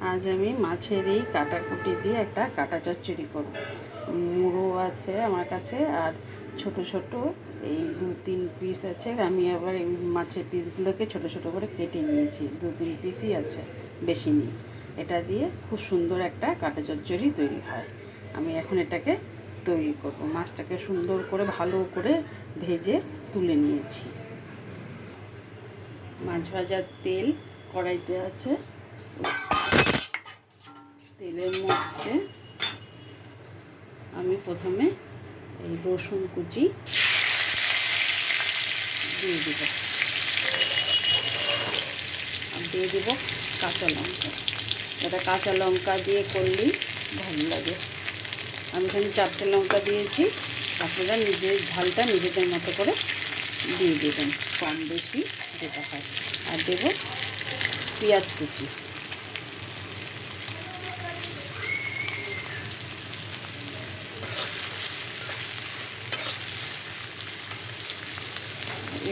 আজ আমি মাছের এই কাটাকুটি দিয়ে একটা কাটা চচ্চড়ি করব। মুড়ো আছে আমার কাছে আর ছোট ছোট এই দু তিন পিস আছে। আমি আবার এই মাছের পিসগুলোকে ছোট ছোট করে কেটে নিয়েছি। দু তিন পিসই আছে, বেশি নেই। এটা দিয়ে খুব সুন্দর একটা কাটা চচ্চড়ি তৈরি হয়। আমি এখন এটাকে তৈরি করব। মাছটাকে সুন্দর করে ভালো করে ভেজে তুলে নিয়েছি। মাছ ভাজার তেল কড়াইতে আছে। তেলের মধ্যে আমি প্রথমে এই রসুন কুচি দিয়ে দেব। আর দিয়ে দেব কাঁচা লঙ্কা। এটা কাঁচা লঙ্কা দিয়ে করলেই ভালো লাগে। আমি এখানে চারটে লঙ্কা দিয়েছি। আপনারা নিজের ঝালটা নিজেদের মতো করে দিয়ে দেবেন। কম বেশি যেটা হয়। আর দেব পেঁয়াজ কুচি।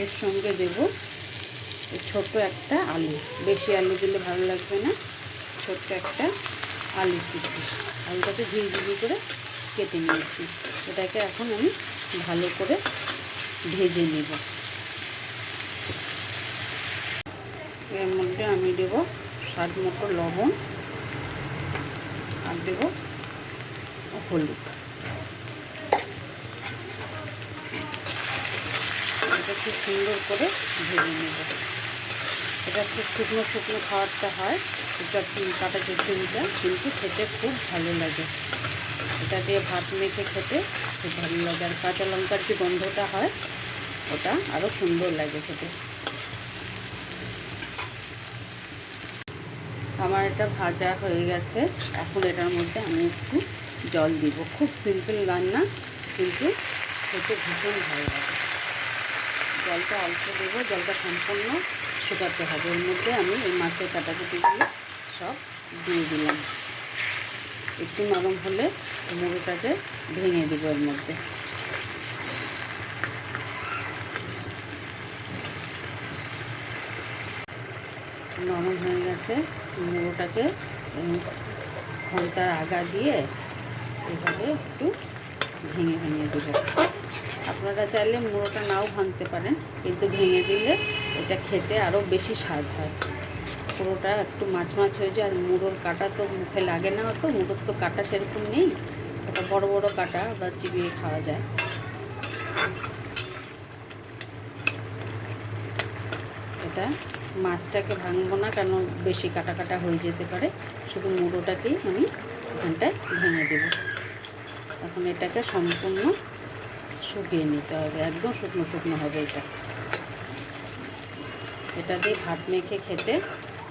এর সঙ্গে দেব ছোট্ট একটা আলু। বেশি আলু দিলে ভালো লাগবে না। ছোট্ট একটা আলু কুচি আলুটাকে ঝিরিঝিরি করে কেটে নিয়েছি। এটাকে এখন আমি ভালো করে ভেজে নেব। এর মধ্যে আমি দেব স্বাদ মতো লবণ আর দেব হলুদ। এটা খুব সুন্দর করে ভেজে নেব। এটা খুব শুকনো শুকনো খাবারটা হয়, এটা কাটা চচ্চড়িটা কিন্তু খেতে খুব ভালো লাগে। এটা দিয়ে ভাত মেখে খেতে খুব ভালো লাগে। আর কাঁচা লঙ্কার যে গন্ধটা হয়, ওটা আরও সুন্দর লাগে খেতে। আমার এটা ভাজা হয়ে গেছে। এখন এটার মধ্যে আমি একটু জল দিব। খুব সিম্পল রান্না, কিন্তু খেতে ভীষণ ভালো লাগে। জলটা অল্প দেবো, জলটা সম্পূর্ণ শুকাতে হবে। এর মধ্যে আমি এই মাছের কাটাকুটিগুলো সব দিয়ে দিলাম। একটু নরম হলে মুড়োটাকে ভেঙে দেবো এর মধ্যে। নরম হয়ে গেছে, মুড়োটাকে ঘণ্টার আগা দিয়ে এভাবে একটু ভেঙে ভেঙে দেবো। আপনারা চাইলে মুড়োটা নাও ভাঙতে পারেন, কিন্তু ভেঙে দিলে এটা খেতে আরও বেশি স্বাদ হয়। পুরোটা একটু মাছ মাছ হয়ে যায়, আর মুড়োর কাটা তো মুখে লাগে না অত, মুড়োর তো কাটা সেরকম নেই। ওটা বড় বড় কাটা ওটা চিবিয়ে খাওয়া যায়। এটা মাছটাকে ভাঙবো না, কেন বেশি কাটা কাটা হয়ে যেতে পারে, শুধু মুড়োটাকেই আমি এখানটায় ভেঙে দেবো। এখন এটাকে সম্পূর্ণ শুকিয়ে নিতে হবে। একদম শুকনো শুকনো হবে এটা। এটা দিয়ে ভাত মেখে খেতে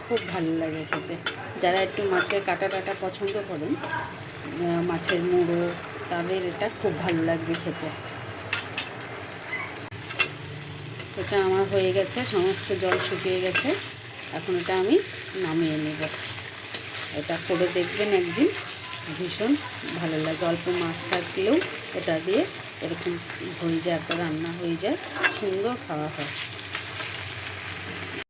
খুব ভালো লাগে খেতে। যারা একটু মাছের কাটা কাটা পছন্দ করেন মাছের মুড়ো, তাদের এটা খুব ভালো লাগবে খেতে। এটা আমার হয়ে গেছে, সমস্ত জল শুকিয়ে গেছে। এখন এটা আমি নামিয়ে নেব। এটা করে দেখবেন একদিন। ভীষণ ভালো লাগে। অল্প মাছ থাকলেও এটা দিয়ে এরকম যায় একটা রান্না হয়ে যায়, সুন্দর খাওয়া হয়।